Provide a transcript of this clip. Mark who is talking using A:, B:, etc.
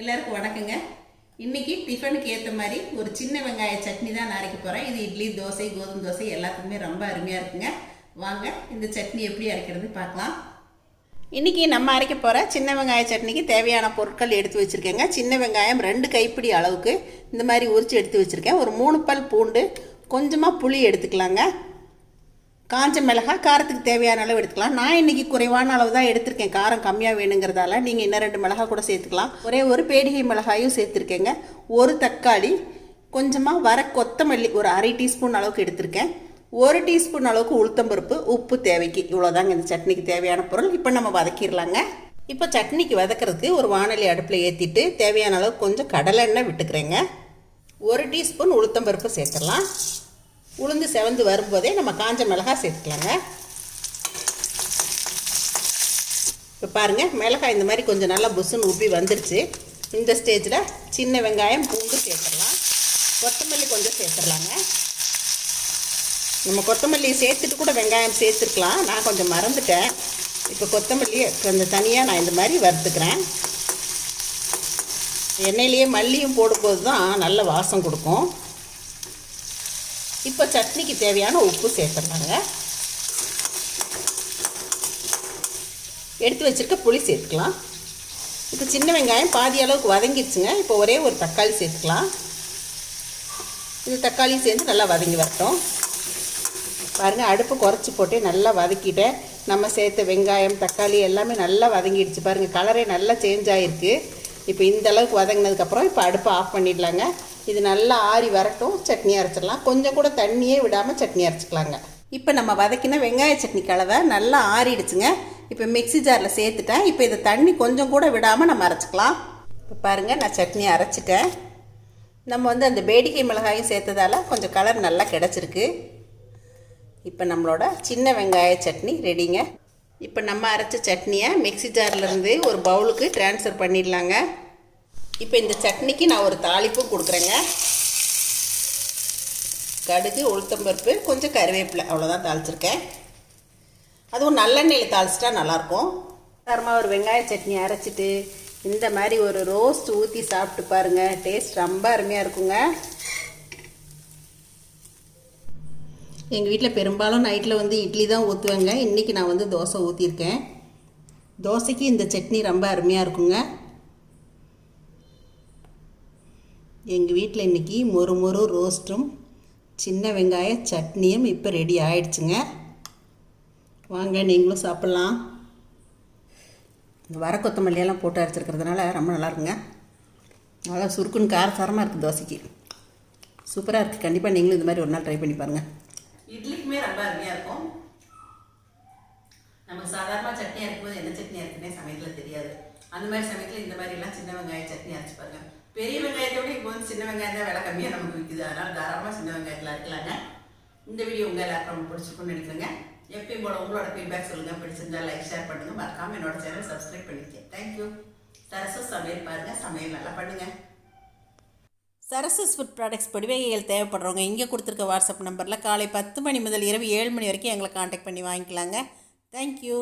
A: எல்லாருக்கும் வணக்கங்க. இன்னைக்கு டிஃபனுக்கு ஏற்ற மாதிரி ஒரு சின்ன வெங்காய சட்னி தான் நான் அரைக்க போகிறேன் இது இட்லி தோசை கோதுமை தோசை எல்லாத்துக்குமே ரொம்ப அருமையாக இருக்குங்க. வாங்க இந்த சட்னி எப்படி அரைக்கிறது பார்க்கலாம். இன்றைக்கி நம்ம அரைக்க போகிற சின்ன வெங்காய சட்னிக்கு தேவையான பொருட்கள் எடுத்து வச்சுருக்கேங்க. சின்ன வெங்காயம் ரெண்டு கைப்பிடி அளவுக்கு இந்த மாதிரி உரித்து எடுத்து வச்சுருக்கேன். ஒரு மூணு பல் பூண்டு கொஞ்சமாக புளி எடுத்துக்கலாங்க. காஞ்ச மிளகாய் காரத்துக்கு தேவையான அளவு எடுத்துக்கலாம். நான் இன்றைக்கி குறைவான அளவு தான் எடுத்திருக்கேன். காரம் கம்மியாக வேணுங்கிறதால நீங்கள் இன்னும் ரெண்டு மிளகாய் கூட சேர்த்துக்கலாம். ஒரே ஒரு பேடிகை மிளகாயும் சேர்த்துருக்கேங்க. ஒரு தக்காளி கொஞ்சமாக வர கொத்தமல்லி ஒரு அரை டீஸ்பூன் அளவுக்கு எடுத்திருக்கேன். ஒரு டீஸ்பூன் அளவுக்கு உளுத்தம்பருப்பு உப்பு தேவைக்கு. இவ்வளோதாங்க இந்த சட்னிக்கு தேவையான பொருள். இப்போ நம்ம வதக்கிடலாங்க. இப்போ சட்னிக்கு வதக்கிறதுக்கு ஒரு வானொலி அடுப்பில் ஏற்றிட்டு தேவையான அளவுக்கு கொஞ்சம் கடலெண்ணெய் விட்டுக்கிறேங்க. ஒரு டீஸ்பூன் உளுத்தம்பருப்பு சேர்த்துடலாம். உளுந்து செவந்து வரும்போதே நம்ம காஞ்ச மிளகாய் சேர்த்துக்கலாங்க. இப்போ பாருங்கள் மிளகாய் இந்த மாதிரி கொஞ்சம் நல்லா புஸ்ஸுன்னு உப்பி வந்துருச்சு. இந்த ஸ்டேஜில் சின்ன வெங்காயம் பூண்டு சேர்த்துடலாம். கொத்தமல்லி கொஞ்சம் சேர்த்துடலாங்க. நம்ம கொத்தமல்லி சேர்த்துட்டு கூட வெங்காயம் சேர்த்துருக்கலாம். நான் கொஞ்சம் மறந்துட்டேன். இப்போ கொத்தமல்லியை கொஞ்சம் தனியாக நான் இந்த மாதிரி வறுத்துக்கிறேன். எண்ணெயிலேயே மல்லியும் போடும்போது தான் நல்ல வாசம் கொடுக்கும். இப்போ சட்னிக்கு தேவையான உப்பு சேர்த்துடலாங்க எடுத்து வச்சுருக்க புளி சேர்த்துக்கலாம். இப்போ சின்ன வெங்காயம் பாதி அளவுக்கு வதங்கிடுச்சுங்க. இப்போ ஒரே ஒரு தக்காளி சேர்த்துக்கலாம். இது தக்காளி சேர்ந்து நல்லா வதங்கி வரட்டும். பாருங்கள் அடுப்பு குறைச்சி போட்டு நல்லா வதக்கிட்டேன். நம்ம சேர்த்த வெங்காயம் தக்காளி எல்லாமே நல்லா வதங்கிடுச்சு. பாருங்கள் கலரே நல்லா சேஞ்ச் ஆகிருக்கு இப்போ இந்த அளவுக்கு வதங்கினதுக்கப்புறம் இப்போ அடுப்பை ஆஃப் பண்ணிடலாங்க. இது நல்லா ஆறி வரட்டும் சட்னி அரைச்சிடலாம். கொஞ்சம் கூட தண்ணியே விடாமல் சட்னி அரைச்சிக்கலாங்க. இப்போ நம்ம வதக்கின வெங்காய சட்னி கலவை நல்லா ஆறிடுச்சுங்க. இப்போ மிக்ஸி ஜாரில் சேர்த்துட்டேன். இப்போ இதை தண்ணி கொஞ்சம் கூட விடாமல் நம்ம அரைச்சிக்கலாம். இப்போ பாருங்கள் நான் சட்னி அரைச்சிட்டேன். நம்ம வந்து அந்த வேடிக்கை மிளகாயும் சேர்த்ததால கொஞ்சம் கலர் நல்லா கிடச்சிருக்கு. இப்போ நம்மளோட சின்ன வெங்காய சட்னி ரெடிங்க. இப்போ நம்ம அரைச்ச சட்னியை மிக்ஸி ஜார்லேருந்து ஒரு பவுலுக்கு ட்ரான்ஸ்ஃபர் பண்ணிடலாங்க. இப்போ இந்த சட்னிக்கு நான் ஒரு தாளிப்பும் கொடுக்குறேங்க. கடுகு உளுத்தம்பருப்பு கொஞ்சம் கருவேப்பிலை அவ்வளோதான் தாளிச்சிருக்கேன். அதுவும் நல்லெண்ணெயில் தாளிச்சிட்டா நல்லாயிருக்கும். தரமாக ஒரு வெங்காய சட்னி அரைச்சிட்டு இந்த மாதிரி ஒரு ரோஸ்ட் ஊற்றி சாப்பிட்டு பாருங்கள் டேஸ்ட் ரொம்ப அருமையாக இருக்குங்க. எங்கள் வீட்டில் பெரும்பாலும் நைட்டில் வந்து இட்லி தான் ஊற்றுவேங்க இன்றைக்கி நான் வந்து தோசை ஊற்றிருக்கேன் தோசைக்கு இந்த சட்னி ரொம்ப அருமையாக இருக்குங்க. எங்கள் வீட்டில் இன்றைக்கி மொறு மொறு ரோஸ்ட்டும் சின்ன வெங்காய சட்னியும் இப்போ ரெடி ஆயிடுச்சுங்க. வாங்க நீங்களும் சாப்பிட்லாம். இந்த வர கொத்தமல்லியெல்லாம் போட்டு அரைச்சிருக்கிறதுனால ரொம்ப நல்லா இருக்குங்க. நல்லா சுருக்குன்னு காரசாரமாக இருக்குது தோசைக்கு. சூப்பராக இருக்குது கண்டிப்பாக நீங்களும் இந்த மாதிரி ஒரு நாள் ட்ரை பண்ணி பாருங்கள் இட்லிக்குமே ரொம்ப அருமையாக இருக்கும். நமக்கு சாதாரணமாக சட்னி அரைக்கும்போது என்ன சட்னி அரைக்குன்னே சமயத்தில் தெரியாது. அந்த மாதிரி சமயத்தில் இந்த மாதிரிலாம் சின்ன வெங்காய சட்னி அரைச்சி பாருங்க. பெரிய வெங்காயத்தை விட இப்போ வந்து சின்ன வெங்காயம் தான் விலை கம்மியாக நமக்கு விற்குது அதனால் தாராளமாக சின்ன வெங்காயத்தில் இருக்கலாங்க இந்த வீடியோ உங்கள் எல்லாருக்கும் ரொம்ப பிடிச்சிருக்குன்னு நினைக்கிறேங்க. எப்பயும் போல உங்களோட ஃபீட்பேக் சொல்லுங்கள் பிடிச்சிருந்தா லைக் ஷேர் பண்ணுங்கள் மறக்காமல் என்னோட சேனல் சப்ஸ்கிரைப் பண்ணிக்கேன் தேங்க்யூ சரசு சமையல் பாருங்கள் சமையல் நல்லா பண்ணுங்கள் சரசஸ் ஃபுட் ப்ராடக்ட்ஸ் படிவகைகள் தேவைப்படுறவங்க இங்கே கொடுத்துருக்க வாட்ஸ்அப் நம்பரில் காலை பத்து மணி முதல் இரவு ஏழு மணி வரைக்கும் எங்களை காண்டாக்ட் பண்ணி வாங்கிக்கலாங்க. தேங்க்யூ